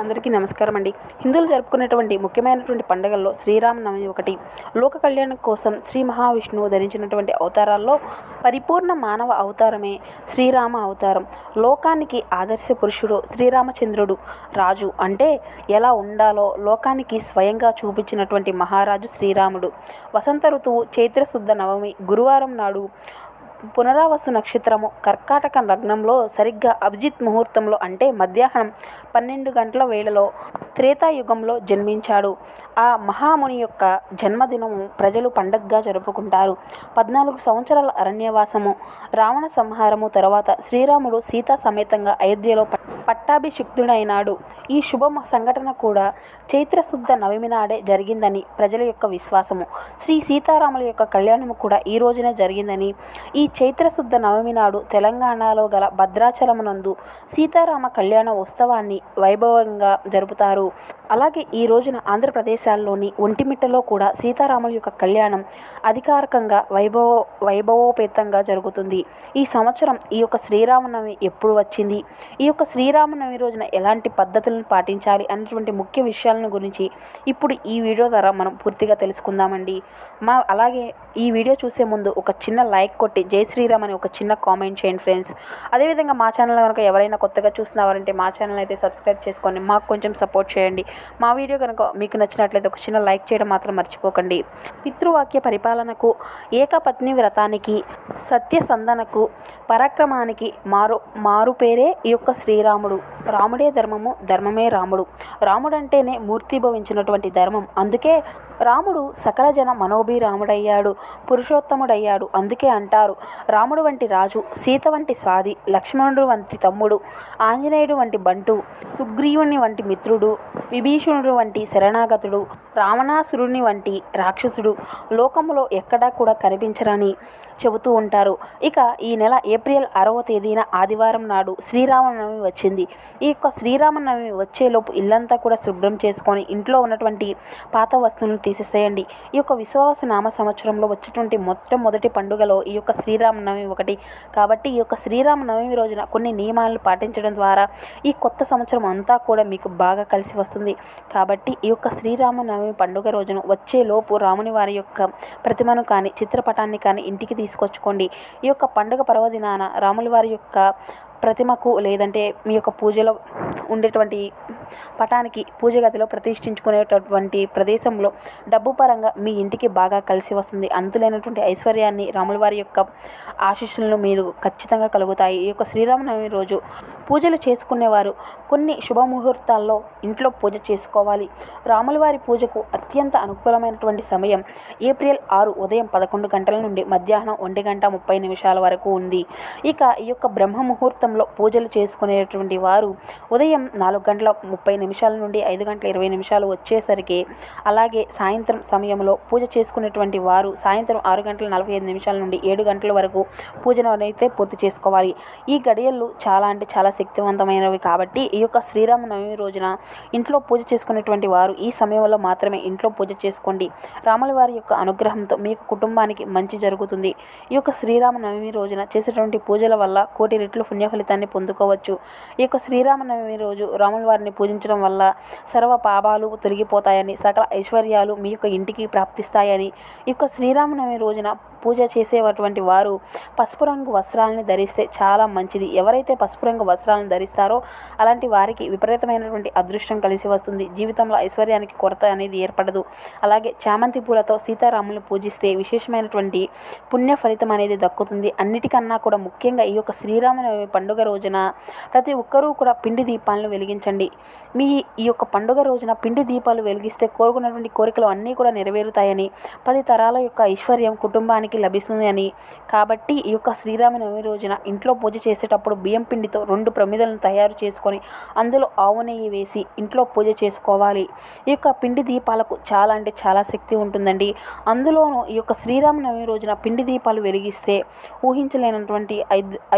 అందరికీ నమస్కారం అండి. హిందువులు జరుపుకునేటువంటి ముఖ్యమైనటువంటి పండుగల్లో శ్రీరామనవమి ఒకటి. లోక కళ్యాణం కోసం శ్రీ మహావిష్ణువు ధరించినటువంటి అవతారాల్లో పరిపూర్ణ మానవ అవతారమే శ్రీరామ అవతారం. లోకానికి ఆదర్శ పురుషుడు శ్రీరామచంద్రుడు. రాజు అంటే ఎలా ఉండాలో లోకానికి స్వయంగా చూపించినటువంటి మహారాజు శ్రీరాముడు. వసంత ఋతువు చైత్రశుద్ధ నవమి గురువారం నాడు పునరావసు నక్షత్రము కర్కాటక లగ్నంలో సరిగ్గా అభిజిత్ ముహూర్తంలో అంటే మధ్యాహ్నం పన్నెండు గంటల వేళలో త్రేతాయుగంలో జన్మించాడు. ఆ మహాముని యొక్క జన్మదినము ప్రజలు పండగగా జరుపుకుంటారు. పద్నాలుగు సంవత్సరాల అరణ్యవాసము రావణ సంహారము తర్వాత శ్రీరాముడు సీతా సమేతంగా అయోధ్యలో పట్టాభిషిక్తుడైనాడు. ఈ శుభ సంఘటన కూడా చైత్రశుద్ధ నవమి నాడే జరిగిందని ప్రజల యొక్క విశ్వాసము. శ్రీ సీతారాముల యొక్క కళ్యాణము కూడా ఈ రోజునే జరిగిందని ఈ చైత్రశుద్ధ నవమి నాడు తెలంగాణలో గల భద్రాచలమునందు సీతారామ కళ్యాణ ఉత్సవాన్ని వైభవంగా జరుపుతారు. అలాగే ఈ రోజున ఆంధ్రప్రదేశాల్లోని ఒంటిమిట్టలో కూడా సీతారాముల యొక్క కళ్యాణం అధికారికంగా వైభవ వైభవోపేతంగా జరుగుతుంది. ఈ సంవత్సరం ఈ యొక్క శ్రీరామనవమి ఎప్పుడు వచ్చింది? ఈ యొక్క శ్రీ శ్రీరామనవమి రోజున ఎలాంటి పద్ధతులను పాటించాలి అనేటువంటి ముఖ్య విషయాలను గురించి ఇప్పుడు ఈ వీడియో ద్వారా మనం పూర్తిగా తెలుసుకుందామండి. మా అలాగే ఈ వీడియో చూసే ముందు ఒక చిన్న లైక్ కొట్టి జై శ్రీరామ్ అని ఒక చిన్న కామెంట్ చేయండి ఫ్రెండ్స్. అదేవిధంగా మా ఛానల్ కనుక ఎవరైనా కొత్తగా చూస్తున్నారంటే మా ఛానల్ అయితే సబ్స్క్రైబ్ చేసుకొని మాకు కొంచెం సపోర్ట్ చేయండి. మా వీడియో కనుక మీకు నచ్చినట్లయితే ఒక చిన్న లైక్ చేయడం మాత్రం మర్చిపోకండి. పితృవాక్య పరిపాలనకు ఏకపత్ని వ్రతానికి సత్యసంధనకు పరాక్రమానికి మారు మారు పేరే ఈ యొక్క శ్రీరామ్ రాముడే. ధర్మము ధర్మమే రాముడు. రాముడంటేనే మూర్తిభవించినటువంటి ధర్మం. అందుకే రాముడు సకల జన మనోభిరాముడయ్యాడు పురుషోత్తముడయ్యాడు. అందుకే అంటారు రాముడు వంటి రాజు సీత వంటి స్వాది లక్ష్మణుడు వంటి తమ్ముడు ఆంజనేయుడు వంటి బంటు సుగ్రీవుని వంటి మిత్రుడు విభీషణుడు వంటి శరణాగతుడు రావణాసురుని వంటి రాక్షసుడు లోకములో ఎక్కడా కూడా కనిపించరని చెబుతూ ఉంటారు. ఇక ఈ నెల ఏప్రిల్ ఆరవ తేదీన ఆదివారం నాడు శ్రీరామనవమి వచ్చింది. ఈ యొక్క శ్రీరామనవమి వచ్చేలోపు ఇల్లంతా కూడా శుభ్రం చేసుకొని ఇంట్లో ఉన్నటువంటి పాత వస్తువులను తీసేసేయండి. ఈ యొక్క విశ్వాస నామ సంవత్సరంలో వచ్చేటువంటి మొట్టమొదటి పండుగలో ఈ యొక్క శ్రీరామనవమి ఒకటి. కాబట్టి ఈ యొక్క శ్రీరామనవమి రోజున కొన్ని నియమాలను పాటించడం ద్వారా ఈ కొత్త సంవత్సరం అంతా కూడా మీకు బాగా కలిసి వస్తుంది. కాబట్టి ఈ యొక్క శ్రీరామనవమి పండుగ రోజున వచ్చేలోపు రాముని వారి యొక్క ప్రతిమను కానీ చిత్రపటాన్ని కానీ ఇంటికి తీసుకొచ్చుకోండి. ఈ యొక్క పండుగ పర్వదినాన రాముల వారి యొక్క ప్రతిమకు లేదంటే మీ యొక్క పూజలో ఉండేటువంటి పటానికి పూజ గదిలో ప్రతిష్ఠించుకునేటటువంటి ప్రదేశంలో డబ్బు పరంగా మీ ఇంటికి బాగా కలిసి వస్తుంది. అంతులేనటువంటి ఐశ్వర్యాన్ని రాముల వారి యొక్క ఆశీస్సులను మీరు ఖచ్చితంగా కలుగుతాయి. ఈ యొక్క శ్రీరామనవమి రోజు పూజలు చేసుకునేవారు. కొన్ని శుభముహూర్తాల్లో ఇంట్లో పూజ చేసుకోవాలి. రాముల వారి పూజకు అత్యంత అనుకూలమైనటువంటి సమయం ఏప్రిల్ ఆరు ఉదయం పదకొండు గంటల నుండి మధ్యాహ్నం ఒంటి గంట ముప్పై నిమిషాల వరకు ఉంది. ఇక ఈ యొక్క బ్రహ్మ ముహూర్తం ముహూర్తంలో పూజలు చేసుకునేటువంటి వారు ఉదయం నాలుగు గంటల ముప్పై నిమిషాల నుండి ఐదు గంటల ఇరవై నిమిషాలు వచ్చేసరికి అలాగే సాయంత్రం సమయంలో పూజ చేసుకునేటువంటి వారు సాయంత్రం ఆరు గంటల నలభై ఐదు నిమిషాల నుండి ఏడు గంటల వరకు పూజను అయితే పూర్తి చేసుకోవాలి. ఈ గడియలు చాలా అంటే చాలా శక్తివంతమైనవి కాబట్టి ఈ యొక్క శ్రీరామనవమి రోజున ఇంట్లో పూజ చేసుకునేటువంటి వారు ఈ సమయంలో మాత్రమే ఇంట్లో పూజ చేసుకోండి. రాముల వారి యొక్క అనుగ్రహంతో మీకు కుటుంబానికి మంచి జరుగుతుంది. ఈ యొక్క శ్రీరామనవమి రోజున చేసేటువంటి పూజల వల్ల కోటి రెట్లు పుణ్య ఫలితాన్ని పొందుకోవచ్చు. ఈ యొక్క శ్రీరామనవమి రోజు రాముల వారిని పూజించడం వల్ల సర్వ పాపాలు తొలగిపోతాయని సకల ఐశ్వర్యాలు మీ యొక్క ఇంటికి ప్రాప్తిస్తాయని ఈ యొక్క శ్రీరామనవమి రోజున పూజ చేసేటువంటి వారు పసుపు రంగు వస్త్రాలని ధరిస్తే చాలా మంచిది. ఎవరైతే పసుపు రంగు వస్త్రాలను ధరిస్తారో అలాంటి వారికి విపరీతమైనటువంటి అదృష్టం కలిసి వస్తుంది. జీవితంలో ఐశ్వర్యానికి కొరత అనేది ఏర్పడదు. అలాగే చామంతి పూలతో సీతారాములను పూజిస్తే విశేషమైనటువంటి పుణ్య ఫలితం అనేది దక్కుతుంది. అన్నిటికన్నా కూడా ముఖ్యంగా ఈ యొక్క శ్రీరామనవమి పండుగ పండుగ రోజున ప్రతి ఒక్కరూ కూడా పిండి దీపాలను వెలిగించండి. మీ ఈ యొక్క పండుగ రోజున పిండి దీపాలు వెలిగిస్తే కోరుకున్నటువంటి కోరికలు అన్నీ కూడా నెరవేరుతాయని పది తరాల యొక్క ఐశ్వర్యం కుటుంబానికి లభిస్తుంది అని. కాబట్టి ఈ యొక్క శ్రీరామనవమి రోజున ఇంట్లో పూజ చేసేటప్పుడు బియ్యం పిండితో రెండు ప్రమిదలను తయారు చేసుకొని అందులో ఆవు నెయ్యి వేసి ఇంట్లో పూజ చేసుకోవాలి. ఈ యొక్క పిండి దీపాలకు చాలా అంటే చాలా శక్తి ఉంటుందండి. అందులోనూ ఈ యొక్క శ్రీరామనవమి రోజున పిండి దీపాలు వెలిగిస్తే ఊహించలేనటువంటి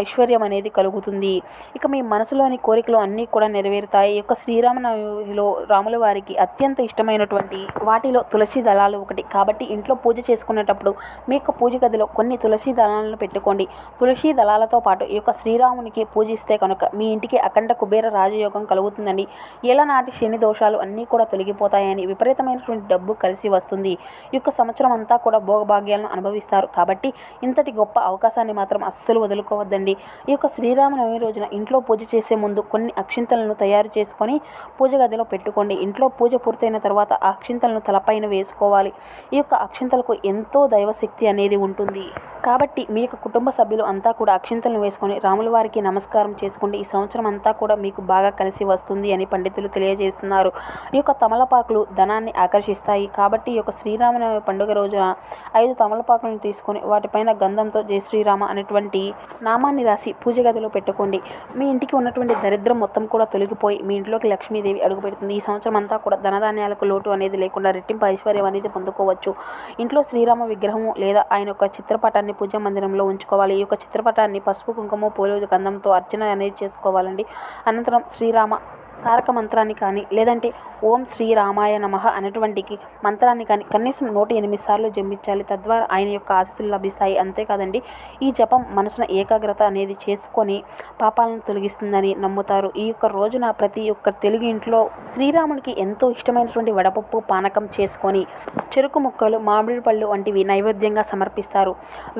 ఐశ్వర్యం అనేది కలుగు కలుగుతుంది ఇక మీ మనసులోని కోరికలు అన్నీ కూడా నెరవేరుతాయి. ఈ యొక్క శ్రీరామనవమిలో రాముల వారికి అత్యంత ఇష్టమైనటువంటి వాటిలో తులసి దళాలు ఒకటి. కాబట్టి ఇంట్లో పూజ చేసుకునేటప్పుడు మీ యొక్క పూజ గదిలో కొన్ని తులసి దళాలను పెట్టుకోండి. తులసి దళాలతో పాటు ఈ యొక్క శ్రీరామునికి పూజిస్తే కనుక మీ ఇంటికి అఖండ కుబేర రాజయోగం కలుగుతుందండి. ఏలనాటి శని దోషాలు అన్నీ కూడా తొలగిపోతాయని విపరీతమైనటువంటి డబ్బు కలిసి వస్తుంది. ఈ యొక్క సంవత్సరం అంతా కూడా భోగభాగ్యాలను అనుభవిస్తారు. కాబట్టి ఇంతటి గొప్ప అవకాశాన్ని మాత్రం అస్సలు వదులుకోవద్దండి. ఈ యొక్క శ్రీరామనవమి రోజున ఇంట్లో పూజ చేసే ముందు కొన్ని అక్షింతలను తయారు చేసుకొని పూజ గదిలో పెట్టుకోండి. ఇంట్లో పూజ పూర్తయిన తర్వాత ఆ అక్షింతలను తలపైన వేసుకోవాలి. ఈ యొక్క అక్షింతలకు ఎంతో దైవశక్తి అనేది ఉంటుంది. కాబట్టి మీ యొక్క కుటుంబ సభ్యులు అంతా కూడా అక్షింతలను వేసుకొని రాముల వారికి నమస్కారం చేసుకోండి ఈ సంవత్సరం అంతా కూడా మీకు బాగా కలిసి వస్తుంది అని పండితులు తెలియజేస్తున్నారు. ఈ యొక్క తమలపాకులు ధనాన్ని ఆకర్షిస్తాయి. కాబట్టి ఈ యొక్క శ్రీరామనవమి పండుగ రోజున ఐదు తమలపాకులను తీసుకొని వాటిపైన గంధంతో జై శ్రీరామ అనేటువంటి నామాన్ని రాసి పూజ గదిలో పెట్టుకోండి మీ ఇంటికి ఉన్నటువంటి దరిద్రం మొత్తం కూడా తొలగిపోయి మీ ఇంట్లోకి లక్ష్మీదేవి అడుగుపెడుతుంది ఈ సంవత్సరం అంతా కూడా ధనధాన్యాలకు లోటు అనేది లేకుండా రెట్టింపు ఐశ్వర్యం అనేది పొందుకోవచ్చు. ఇంట్లో శ్రీరామ విగ్రహము లేదా ఆయన యొక్క చిత్రపటాన్ని పూజా మందిరంలో ఉంచుకోవాలి. ఈ యొక్క చిత్రపటాన్ని పసుపు కుంకుమ పూలు గంధంతో అర్చన అనేది చేసుకోవాలండి. అనంతరం శ్రీరామ తారక మంత్రాన్ని కానీ లేదంటే ఓం శ్రీ రామాయ నమః మంత్రాన్ని కానీ కనీసం నూట ఎనిమిది సార్లు జపించాలి. తద్వారా ఆయన యొక్క ఆశీస్సులు లభిస్తాయి. అంతేకాదండి ఈ జపం మనసున ఏకాగ్రత అనేది చేసుకొని పాపాలను తొలగిస్తుందని నమ్ముతారు. ఈ యొక్క రోజున ప్రతి ఒక్క తెలుగు ఇంట్లో శ్రీరామునికి ఎంతో ఇష్టమైనటువంటి వడపప్పు పానకం చేసుకొని చెరుకు ముక్కలు మామిడి పళ్ళు వంటివి నైవేద్యంగా సమర్పిస్తారు.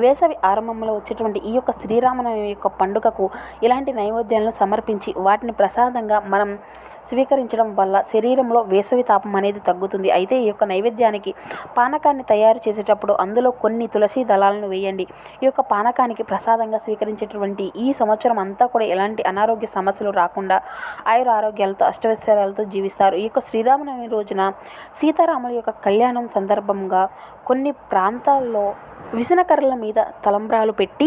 వేసవి ఆరంభంలో వచ్చేటువంటి ఈ యొక్క శ్రీరామనవమి యొక్క పండుగకు ఇలాంటి నైవేద్యాలను సమర్పించి వాటిని ప్రసాదంగా మనం స్వీకరించడం వల్ల శరీరంలో వేసవి తాపం అనేది తగ్గుతుంది. అయితే ఈ యొక్క నైవేద్యానికి పానకాన్ని తయారు చేసేటప్పుడు అందులో కొన్ని తులసి దళాలను వేయండి. ఈ యొక్క పానకానికి ప్రసాదంగా స్వీకరించేటువంటి ఈ సంవత్సరం అంతా కూడా ఎలాంటి అనారోగ్య సమస్యలు రాకుండా ఆయుర ఆరోగ్యాలతో అష్టవైశ్వర్యాలతో జీవిస్తారు. ఈ యొక్క శ్రీరామనవమి రోజున సీతారాముల యొక్క కళ్యాణం సందర్భంగా కొన్ని ప్రాంతాల్లో విసనకర్రల మీద తలంబ్రాలు పెట్టి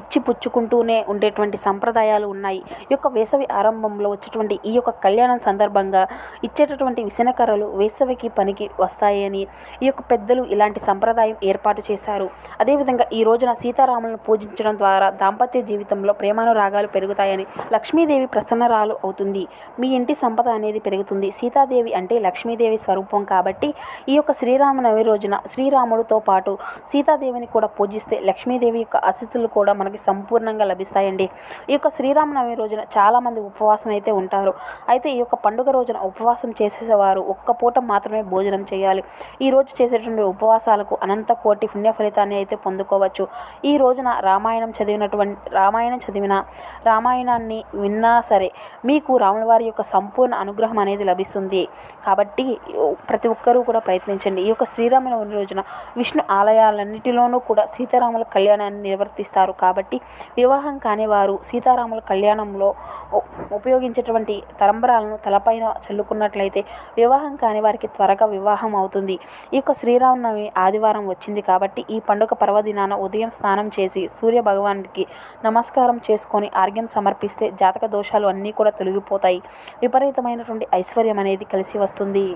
ఇచ్చి పుచ్చుకుంటూనే ఉండేటువంటి సంప్రదాయాలు ఉన్నాయి. ఈ యొక్క వేసవి ఆరంభంలో వచ్చేటువంటి ఈ యొక్క కళ్యాణం సందర్భంగా ఇచ్చేటటువంటి విసనకర్రలు వేసవికి పనికి వస్తాయని ఈ యొక్క పెద్దలు ఇలాంటి సంప్రదాయం ఏర్పాటు చేశారు. అదేవిధంగా ఈ రోజున సీతారాములను పూజించడం ద్వారా దాంపత్య జీవితంలో ప్రేమానురాగాలు పెరుగుతాయని లక్ష్మీదేవి ప్రసన్నరాలు అవుతుంది. మీ ఇంటి సంపద అనేది పెరుగుతుంది. సీతాదేవి అంటే లక్ష్మీదేవి స్వరూపం కాబట్టి ఈ యొక్క శ్రీరామనవమి రోజున శ్రీరాముడితో పాటు సీతాదేవిని కూడా పూజిస్తే లక్ష్మీదేవి యొక్క అతిథులు కూడా మనకి సంపూర్ణంగా లభిస్తాయండి. ఈ యొక్క శ్రీరామనవమి రోజున చాలామంది ఉపవాసం అయితే ఉంటారు. అయితే ఈ యొక్క పండుగ రోజున ఉపవాసం చేసేవారు ఒక్క పూట మాత్రమే భోజనం చేయాలి. ఈ రోజు చేసేటువంటి ఉపవాసాలకు అనంత కోటి పుణ్య ఫలితాన్ని అయితే పొందుకోవచ్చు. ఈ రోజున రామాయణం చదివినటువంటి రామాయణం చదివిన రామాయణాన్ని విన్నా సరే మీకు రాముల వారి యొక్క సంపూర్ణ అనుగ్రహం అనేది లభిస్తుంది. కాబట్టి ప్రతి ఒక్కరూ కూడా ప్రయత్నించండి. ఈ యొక్క శ్రీరామనవమి రోజున విష్ణు ఆలయాలన్నిటిలోనూ కూడా సీతారాముల కళ్యాణాన్ని నిర్వర్తిస్తారు. కాబట్టి వివాహం కాని వారు సీతారాముల కళ్యాణంలో ఉపయోగించేటువంటి తరం సంబరాలను తలపైన చల్లుకున్నట్లయితే వివాహం కాని వారికి త్వరగా వివాహం అవుతుంది. ఈ యొక్క శ్రీరామనవమి ఆదివారం వచ్చింది కాబట్టి ఈ పండుగ పర్వదినాన ఉదయం స్నానం చేసి సూర్య భగవానుడికి నమస్కారం చేసుకొని ఆర్గ్యం సమర్పిస్తే జాతక దోషాలు అన్నీ కూడా తొలగిపోతాయి. విపరీతమైనటువంటి ఐశ్వర్యం అనేది కలిసి వస్తుంది.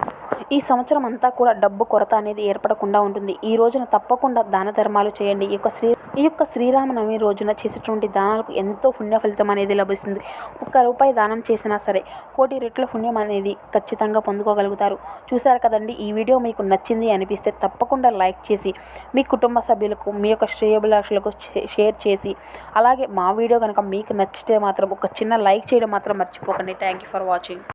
ఈ సంవత్సరం అంతా కూడా డబ్బు కొరత అనేది ఏర్పడకుండా ఉంటుంది. ఈ రోజున తప్పకుండా దాన ధర్మాలు చేయండి. ఈ యొక్క శ్రీ ఈ యొక్క శ్రీరామనవమి రోజున చేసేటువంటి దానాలకు ఎంతో పుణ్య ఫలితం అనేది లభిస్తుంది. ఒక్క రూపాయి దానం చేసినా సరే కోటి రెట్ల పుణ్యం అనేది ఖచ్చితంగా పొందుకోగలుగుతారు. చూసారు కదండి ఈ వీడియో మీకు నచ్చింది అనిపిస్తే తప్పకుండా లైక్ చేసి మీ కుటుంబ సభ్యులకు మీ యొక్క శ్రేయభిలాషులకు షేర్ చేసి అలాగే మా వీడియో కనుక మీకు నచ్చితే మాత్రం ఒక చిన్న లైక్ చేయడం మాత్రం మర్చిపోకండి. Thank you for watching